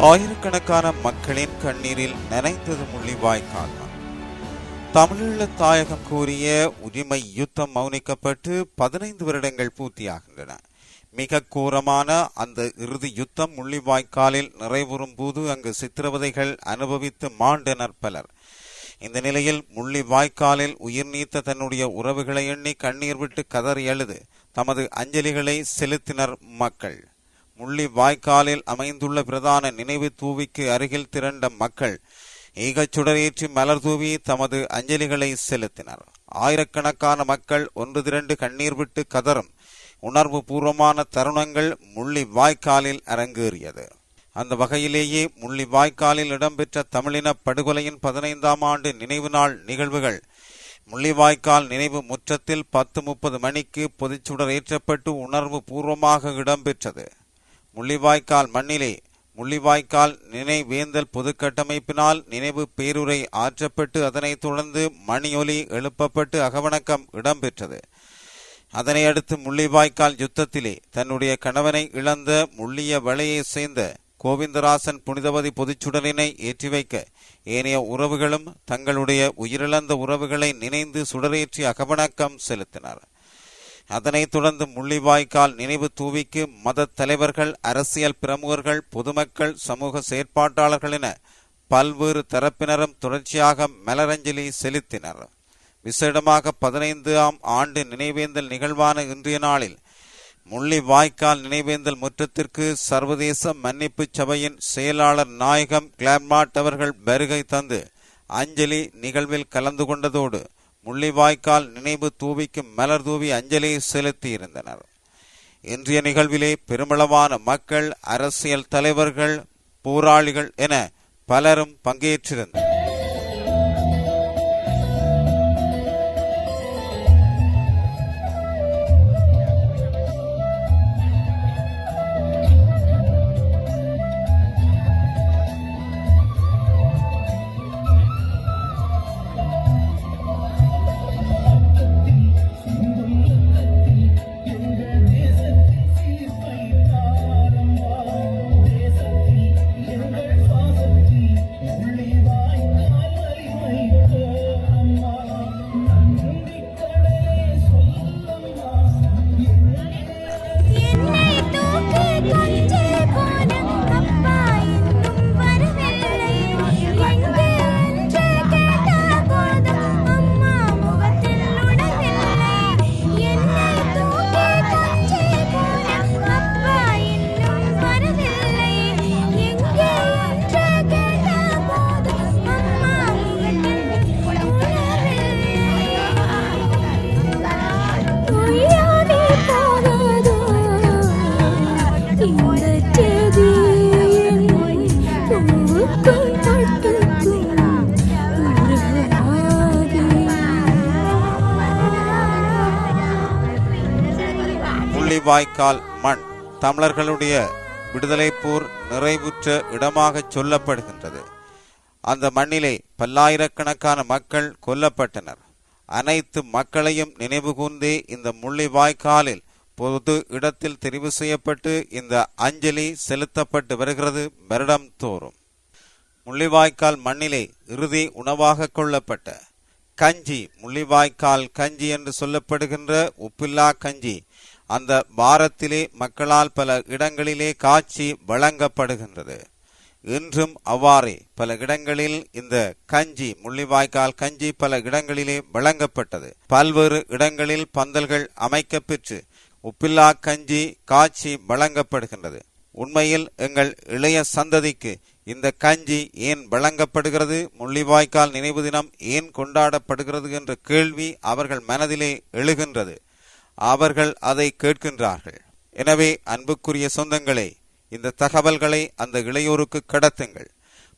ஆயிரக்கணக்கான மக்களின் கண்ணீரில் நனைந்தது முள்ளிவாய்க்கால் தமிழீழ தாயகம் கூறிய உரிமை யுத்தம் மௌனிக்கப்பட்டு பதினைந்து வருடங்கள் பூர்த்தியாகின்றன. மிக கோரமான அந்த இறுதி யுத்தம் முள்ளிவாய்க்காலில் நிறைவுறும் போது அங்கு சித்திரவதைகள் அனுபவித்து மாண்டனர் பலர். இந்த நிலையில் முள்ளி வாய்க்காலில் உயிர் நீத்த தன்னுடைய உறவுகளை எண்ணி கண்ணீர் விட்டு கதறி எழுது தமது அஞ்சலிகளை செலுத்தினர் மக்கள். முள்ளி வாய்க்காலில் அமைந்துள்ள பிரதான நினைவு தூவிக்கு அருகில் திரண்ட மக்கள் ஈகச்சுடரேற்றி மலர் தூவி தமது அஞ்சலிகளை செலுத்தினர். ஆயிரக்கணக்கான மக்கள் ஒன்று திரண்டு கண்ணீர் விட்டு கதறும் உணர்வு பூர்வமான தருணங்கள் முள்ளி வாய்க்காலில் அரங்கேறியது. அந்த வகையிலேயே முள்ளி வாய்க்காலில் இடம்பெற்ற தமிழின படுகொலையின் பதினைந்தாம் ஆண்டு நினைவு நாள் நிகழ்வுகள் முள்ளிவாய்க்கால் நினைவு முற்றத்தில் பத்து முப்பது மணிக்கு பொதுச்சுடர் ஏற்றப்பட்டு உணர்வு பூர்வமாக இடம்பெற்றது. முள்ளிவாய்க்கால் மண்ணிலே முள்ளிவாய்க்கால் நினைவேந்தல் பொது கட்டமைப்பினால் நினைவு பேருரை ஆற்றப்பட்டு அதனைத் தொடர்ந்து மணியொலி எழுப்பப்பட்டு அகவணக்கம் இடம்பெற்றது. அதனை அடுத்து முள்ளிவாய்க்கால் யுத்தத்திலே தன்னுடைய கணவனை இழந்த முள்ளிய வலையை சேர்ந்த கோவிந்தராசன் புனிதவதி பொதுச்சுடலினை ஏற்றி வைக்க ஏனைய உறவுகளும் தங்களுடைய உயிரிழந்த உறவுகளை நினைந்து சுடரேற்றி அகவணக்கம் செலுத்தினர். அதனைத் தொடர்ந்து முள்ளிவாய்க்கால் நினைவு தூவிக்கு மத தலைவர்கள் அரசியல் பிரமுகர்கள் பொதுமக்கள் சமூக செயற்பாட்டாளர்கள் என பல்வேறு தரப்பினரும் தொடர்ச்சியாக மலரஞ்சலி செலுத்தினர். விசேடமாக பதினைந்தாம் ஆண்டு நினைவேந்தல் நிகழ்வான இன்றைய நாளில் முள்ளி வாய்க்கால் நினைவேந்தல் முற்றத்திற்கு சர்வதேச மன்னிப்பு சபையின் செயலாளர் நாயகம் கிளாப்மாட் அவர்கள் வருகை தந்து அஞ்சலி நிகழ்வில் கலந்து கொண்டதோடு முள்ளிவாய்க்கால் நினைவு தூவிக்கு மலர் தூவி அஞ்சலி செலுத்தியிருந்தனர். இன்றைய நிகழ்விலே பெருமளவான மக்கள் அரசியல் தலைவர்கள் போராளிகள் என பலரும் பங்கேற்றிருந்தனர். வாய்க்கால் மண் தமிழர்களுடைய விடுதலை போர் நிறைவுற்ற இடமாக சொல்லப்படுகின்றது. அந்த மண்ணிலே பல்லாயிரக்கணக்கான மக்கள் கொல்லப்பட்டனர். அனைத்து மக்களையும் நினைவுகூர்ந்தே இந்த முள்ளிவாய்க்காலில் பொது இடத்தில் தெரிவு செய்யப்பட்டு இந்த அஞ்சலி செலுத்தப்பட்டு வருகிறது வருடம் தோறும். முள்ளிவாய்க்கால் மண்ணிலே இறுதி உணவாக கொள்ளப்பட்ட கஞ்சி முள்ளிவாய்க்கால் கஞ்சி என்று சொல்லப்படுகின்ற உப்பில்லா கஞ்சி அந்த வாரத்திலே மக்களால் பல இடங்களிலே காட்சி வழங்கப்படுகின்றது. இன்றும் அவ்வாறே பல இடங்களில் இந்த கஞ்சி முள்ளிவாய்க்கால் கஞ்சி பல இடங்களிலே வழங்கப்பட்டது. பல்வேறு இடங்களில் பந்தல்கள் அமைக்கப்பெற்று உப்பில்லா கஞ்சி காட்சி வழங்கப்படுகின்றது. உண்மையில் எங்கள் இளைய சந்ததிக்கு இந்த கஞ்சி ஏன் வழங்கப்படுகிறது? முள்ளிவாய்க்கால் நினைவு தினம் ஏன் கொண்டாடப்படுகிறது? என்ற கேள்வி அவர்கள் மனதிலே எழுகின்றது. அவர்கள் அதை கேட்கின்றார்கள். எனவே அன்புக்குரிய சொந்தங்களே இந்த தகவல்களை அந்த இளையோருக்கு கடத்துங்கள்.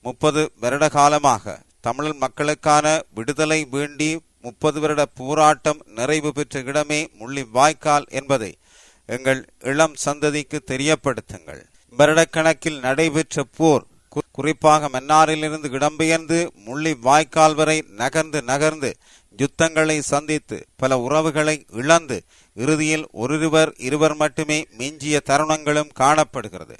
முப்பது வருட காலமாக தமிழ் மக்களுக்கான விடுதலை வேண்டி முப்பது வருட போராட்டம் நிறைவு பெற்ற இடமே முள்ளி வாய்க்கால் என்பதை எங்கள் இளம் சந்ததிக்கு தெரியப்படுத்துங்கள். வருடக்கணக்கில் நடைபெற்ற போர் குறிப்பாக மன்னாரிலிருந்து இடம்பெயர்ந்து முள்ளி வாய்க்கால் வரை நகர்ந்து நகர்ந்து யுத்தங்களை சந்தித்து பல உறவுகளை இழந்து இறுதியில் ஒருவர் இருவர் மட்டுமே மிஞ்சிய தருணங்களும் காணப்படுகிறது.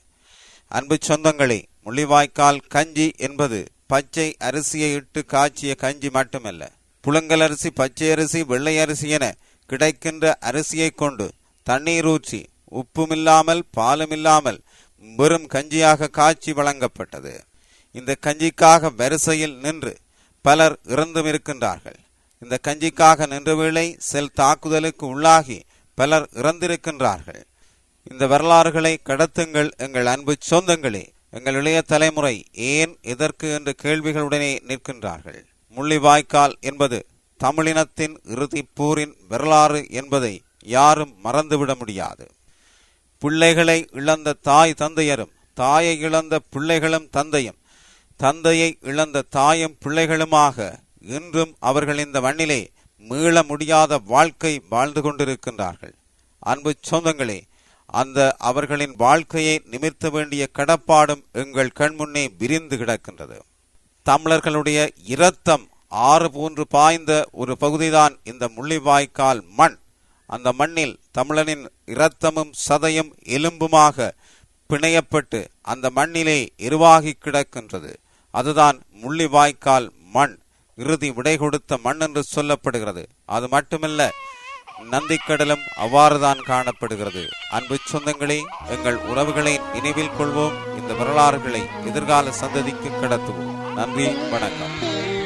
அன்பு சொந்தங்களே முள்ளிவாய்க்கால் கஞ்சி என்பது பச்சை அரிசியை இட்டு காய்ச்சிய கஞ்சி மட்டுமல்ல. புழுங்கல் அரிசி பச்சை அரிசி வெள்ளை அரிசி என கிடைக்கின்ற அரிசியை கொண்டு தண்ணீர் ஊற்றி உப்புமில்லாமல் பாலுமில்லாமல் வெறும் கஞ்சியாக காய்ச்சி வழங்கப்பட்டது. இந்த கஞ்சிக்காக வரிசையில் நின்று பலர் இறந்தும் இருக்கின்றார்கள் இந்த கஞ்சிக்காக நின்ற வேளை செல் தாக்குதலுக்கு உள்ளாகி பலர் இறந்திருக்கின்றார்கள். இந்த வரலாறுகளை கடத்துங்கள் எங்கள் அன்பு சொந்தங்களே. எங்கள் இளைய தலைமுறை ஏன் எதற்கு என்ற கேள்விகளுடனே நிற்கின்றார்கள். முள்ளிவாய்க்கால் என்பது தமிழினத்தின் இறுதி போரின் வரலாறு என்பதை யாரும் மறந்துவிட முடியாது. பிள்ளைகளை இழந்த தாய் தந்தையரும் தாயை இழந்த பிள்ளைகளும் தந்தையும் தந்தையை இழந்த தாயும் பிள்ளைகளுமாக இன்றும் அவர்கள் இந்த மண்ணிலே மீள முடியாத வாழ்க்கை வாழ்ந்து கொண்டிருக்கின்றார்கள். அன்பு சொந்தங்களே அந்த அவர்களின் வாழ்க்கையை நிமிர்த்த வேண்டிய கடப்பாடும் எங்கள் கண்முன்னே விரிந்து கிடக்கின்றது. தமிழர்களுடைய இரத்தம் ஆறு போன்று பாய்ந்த ஒரு பகுதிதான் இந்த முள்ளிவாய்க்கால் மண். அந்த மண்ணில் தமிழனின் இரத்தமும் சதையும் எலும்புமாக பிணையப்பட்டு அந்த மண்ணிலே எருவாகி கிடக்கின்றது. அதுதான் முள்ளிவாய்க்கால் மண். இறுதி விடை கொடுத்த மண் என்று சொல்லப்படுகிறது. அது மட்டுமல்ல நந்திக்கடலும் அவ்வாறுதான் காணப்படுகிறது. அன்பு சொந்தங்களே எங்கள் உறவுகளை நினைவில் கொள்வோம். இந்த வரலாறுகளை எதிர்கால சந்ததிக்கு கடத்துவோம். நன்றி வணக்கம்.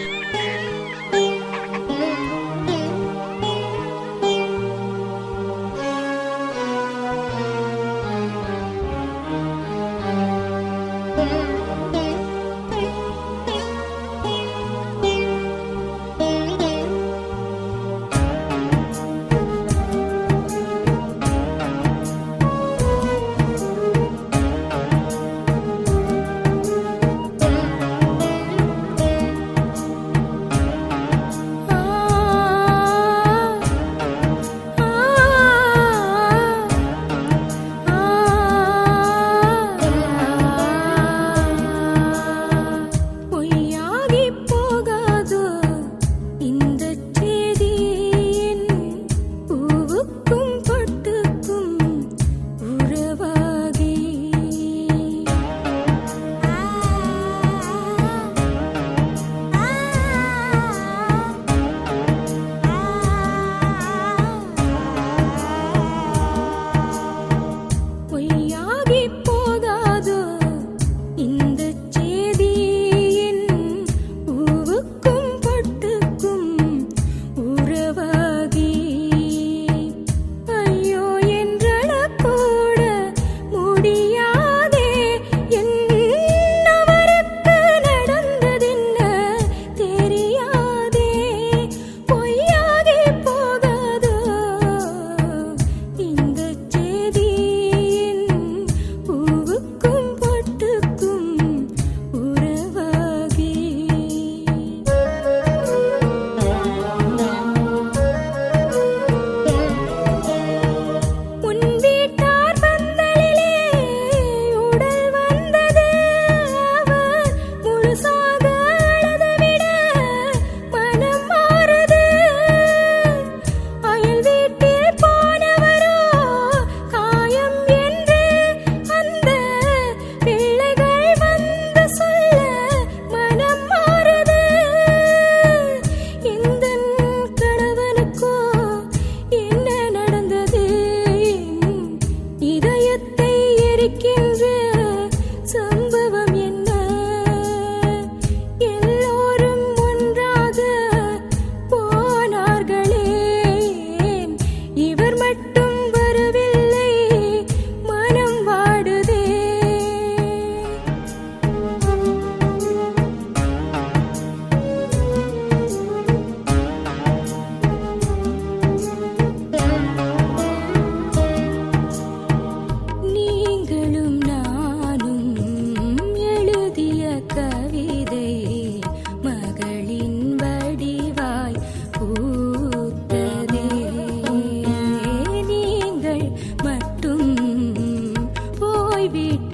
விட்டு